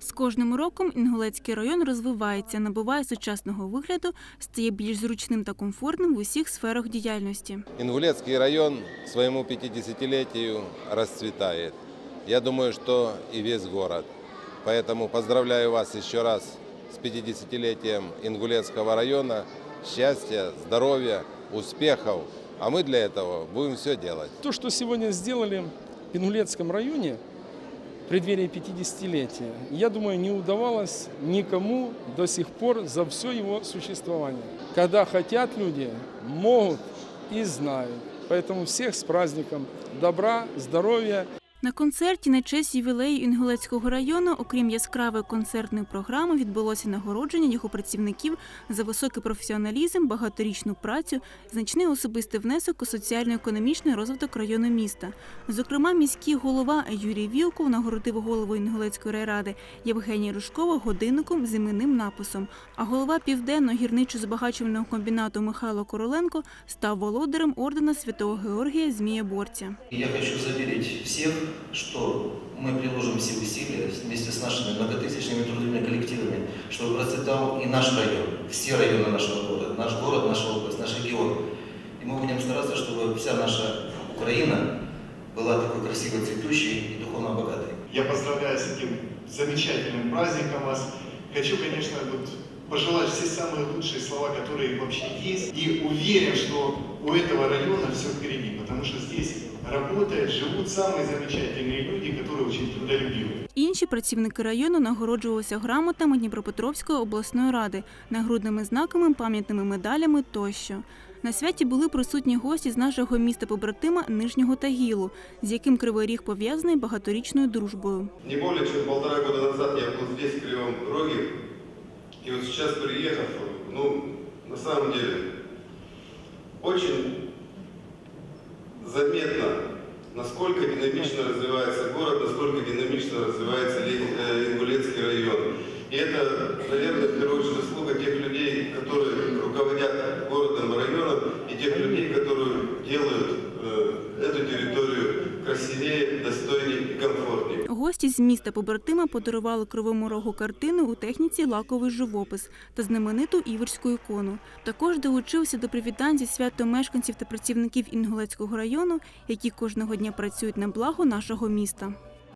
З кожним роком Інгулецький район розвивається, набуває сучасного вигляду, стає більш зручним та комфортним в усіх сферах діяльності. Ингулецкий район к своему 50-летию расцветает. Я думаю, что и весь город. Поэтому поздравляю вас еще раз с 50-летием Ингулецкого района. Счастья, здоровья, успехов. А мы для этого будем все делать. То, что сегодня сделали в Ингулецком районе в преддверии 50-летия, я думаю, не удавалось никому до сих пор за все его существование. Когда хотят люди, могут и знают. Поэтому всех с праздником добра, здоровья На концерті на честь ювілею Інгулецького району, окрім яскравої концертної програми, відбулося нагородження його працівників за високий професіоналізм, багаторічну працю, значний особистий внесок у соціально-економічний розвиток району міста. Зокрема, міський голова Юрій Вілков нагородив голову Інгулецької райради Євгенія Рушкова годинником з іменним написом. А голова південного гірничо-збагачувального комбінату Михайло Короленко став володарем ордена Святого Георгія Змієборця. Я хочу заверить всех, что мы приложим все усилия вместе с нашими многотысячными трудовыми коллективами, чтобы процветал и наш район, все районы нашего города, наш город, наша область, наш регион. И мы будем стараться, чтобы вся наша Украина была такой красивой, цветущей и духовно богатой. Я поздравляю с этим замечательным праздником вас. Хочу, конечно, вот пожелать все самые лучшие слова, которые вообще есть. И уверен, что у этого района все впереди, потому что здесь работают, живут самые замечательные люди, которые очень трудолюбивы. Інші працівники району нагороджувалися грамотами Дніпропетровської обласної ради, нагрудними знаками, пам'ятними медалями тощо. На святі були присутні гості з нашого міста побратима Нижнього Тагілу, з яким Кривий Ріг пов'язаний багаторічною дружбою. Не более чем полтора года назад я был здесь, в Кривом Роге, и вот сейчас приехав, ну, на самом деле, очень заметно, насколько динамично развивается город, насколько динамично развивается э, Ингулецкий район. И это, наверное, в первую очередь заслуга тех людей, которые руководят городом, районом, и тех людей, которые делают Гості з міста побратима подарували Кривому Рогу картини у техніці лаковий живопис та знамениту іверську ікону. Також долучився до привітань зі святом мешканців та працівників Інгулецького району, які кожного дня працюють на благо нашого міста.